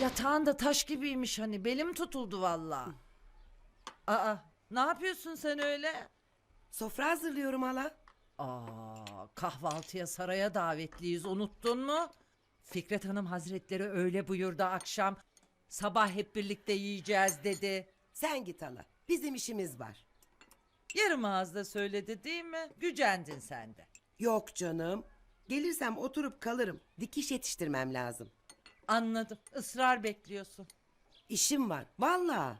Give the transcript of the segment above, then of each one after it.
Yatağın da taş gibiymiş hani belim tutuldu valla. Aa ne yapıyorsun sen öyle? Sofra hazırlıyorum hala. Aa kahvaltıya saraya davetliyiz unuttun mu? Fikret Hanım Hazretleri öyle buyurdu akşam. Sabah hep birlikte yiyeceğiz dedi. Sen git hala. Bizim işimiz var. Yarım ağızda söyledi değil mi? Gücendin sen de. Yok canım. Gelirsem oturup kalırım. Dikiş yetiştirmem lazım. Anladım. Israr bekliyorsun. İşim var. Vallahi.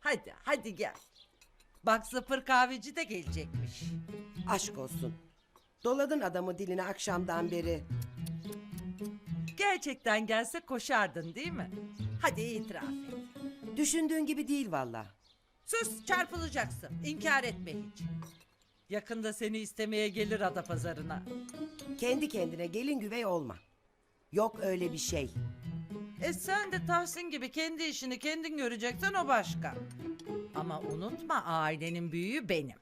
Hadi hadi gel. Bak zıpır kahveci de gelecekmiş. Aşk olsun. Doladın adamı diline akşamdan beri. Gerçekten gelse koşardın değil mi? Hadi itiraf et. Düşündüğün gibi değil vallahi. Sus çarpılacaksın. İnkar etme hiç. Yakında seni istemeye gelir ada pazarına. Kendi kendine gelin güvey olma. Yok öyle bir şey. E sen de Tahsin gibi kendi işini kendin göreceksen o başka. Ama unutma ailenin büyüğü benim.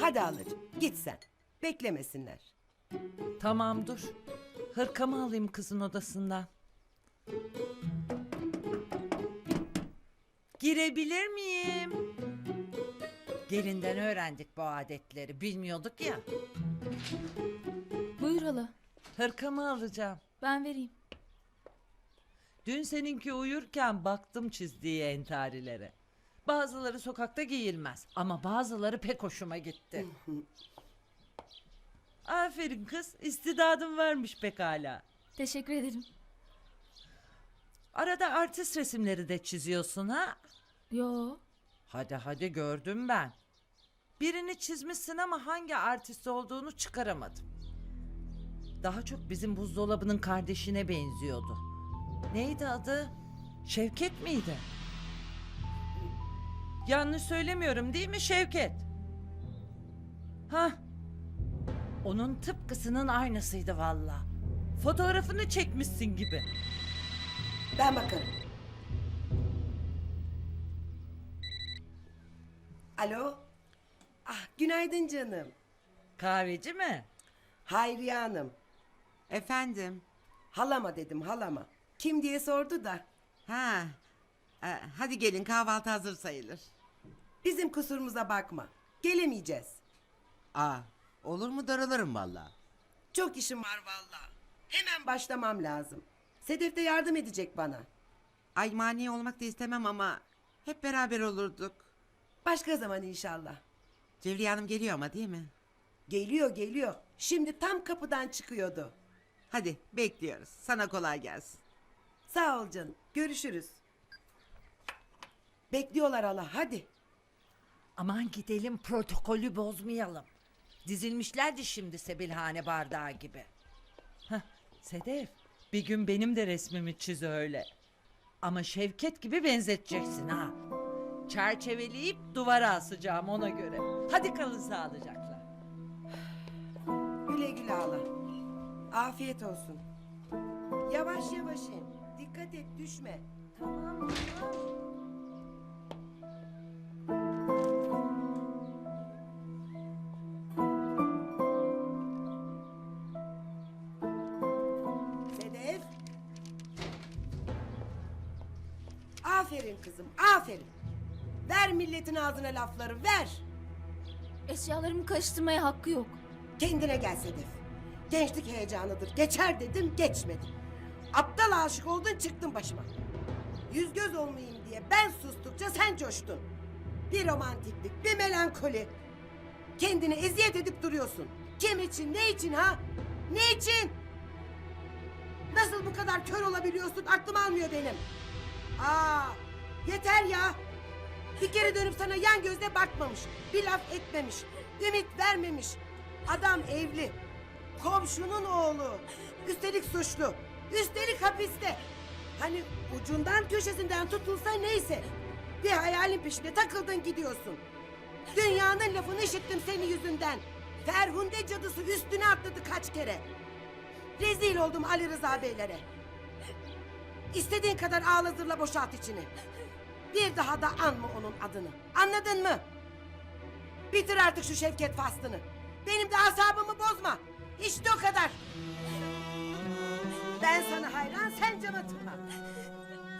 Hadi halacığım git sen. Beklemesinler. Tamam dur. Hırkamı alayım kızın odasından. Girebilir miyim? Gelinden öğrendik bu adetleri. Bilmiyorduk ya. Hırkamı alacağım. Ben vereyim. Dün seninki uyurken baktım çizdiği entarilere. Bazıları sokakta giyilmez ama bazıları pek hoşuma gitti. Aferin kız, istidadın varmış pekala. Teşekkür ederim. Arada artist resimleri de çiziyorsun ha? Yo. Hadi hadi gördüm ben. Birini çizmişsin ama hangi artist olduğunu çıkaramadım. Daha çok bizim buzdolabının kardeşine benziyordu. Neydi adı? Şevket miydi? Yanlış söylemiyorum değil mi Şevket? Ha? Onun tıpkısının aynısıydı valla. Fotoğrafını çekmişsin gibi. Ben bakarım. Alo. Ah günaydın canım. Kahveci mi? Hayriye Hanım. Efendim. Halama dedim halama. Kim diye sordu da. Ha. e, hadi gelin kahvaltı hazır sayılır. Bizim kusurumuza bakma. Gelemeyeceğiz. Aa, olur mu daralırım valla. Çok işim var vallahi. Hemen başlamam lazım. Sedef de yardım edecek bana. Ay mani olmak da istemem ama hep beraber olurduk. Başka zaman inşallah. Cevriye Hanım geliyor ama değil mi? Geliyor geliyor. Şimdi tam kapıdan çıkıyordu. Hadi bekliyoruz. Sana kolay gelsin. Sağ ol canım. Görüşürüz. Bekliyorlar Allah hadi. Aman gidelim protokolü bozmayalım. Dizilmişlerdi şimdi Sebilhane bardağı gibi. Heh, Sedef bir gün benim de resmimi çiz öyle. Ama Şevket gibi benzeteceksin ha. Çerçeveleyip duvara asacağım ona göre. Hadi kalın sağlıcakla. Güle güle Allah. Afiyet olsun. Yavaş yavaş in. Dikkat et düşme. Tamam tamam. Sedef. Aferin kızım aferin. Ver milletin ağzına lafları ver. Eşyalarımı karıştırmaya hakkı yok. Kendine gel Sedef. Gençlik heyecanıdır. Geçer dedim geçmedi. Aptal aşık oldun çıktın başıma. Yüz göz olmayayım diye ben sustukça sen coştun. Bir romantiklik, bir melankoli. Kendini eziyet edip duruyorsun. Kim için, ne için ha? Ne için? Nasıl bu kadar kör olabiliyorsun aklım almıyor benim. Aa, yeter ya. Bir kere dönüp sana yan gözle bakmamış. Bir laf etmemiş. Ümit vermemiş. Adam evli. Komşunun oğlu. Üstelik suçlu. Üstelik hapiste. Hani ucundan köşesinden tutulsa neyse. Bir hayalin peşinde takıldın gidiyorsun. Dünyanın lafını işittim senin yüzünden. Ferhunde cadısı üstüne atladı kaç kere. Rezil oldum Ali Rıza beylere. İstediğin kadar ağla zırla boşalt içini. Bir daha da anma onun adını. Anladın mı? Bitir artık şu Şevket faslını. Benim de asabımı bozma. İşte o kadar. Ben sana hayran, sen cama tırman.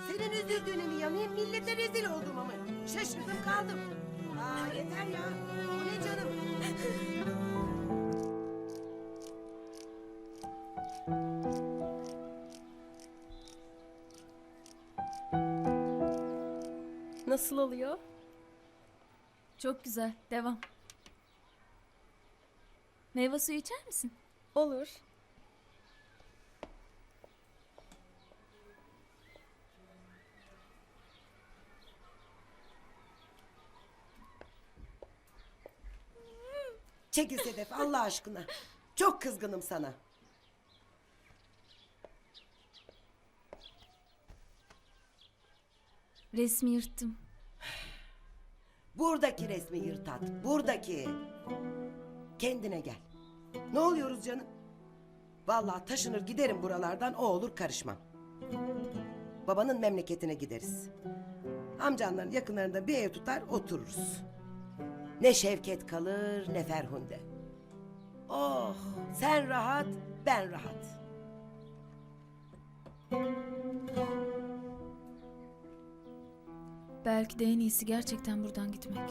Senin üzüldüğüne mi yanayım, millete rezil olduğuma mı? Şaşırdım kaldım. Aa yeter ya. Bu ne canım? Nasıl oluyor? Çok güzel. Devam. Meyve suyu içer misin? Olur. Çekil Sedef Allah aşkına. Çok kızgınım sana. Resmi yırttım. Buradaki resmi yırtat. Buradaki. Kendine gel. Ne oluyoruz canım? Vallahi taşınır giderim buralardan o olur karışmam. Babanın memleketine gideriz. Amcanların yakınlarında bir ev tutar otururuz. Ne Şevket kalır ne Ferhunde. Oh sen rahat ben rahat. Belki de en iyisi gerçekten buradan gitmek.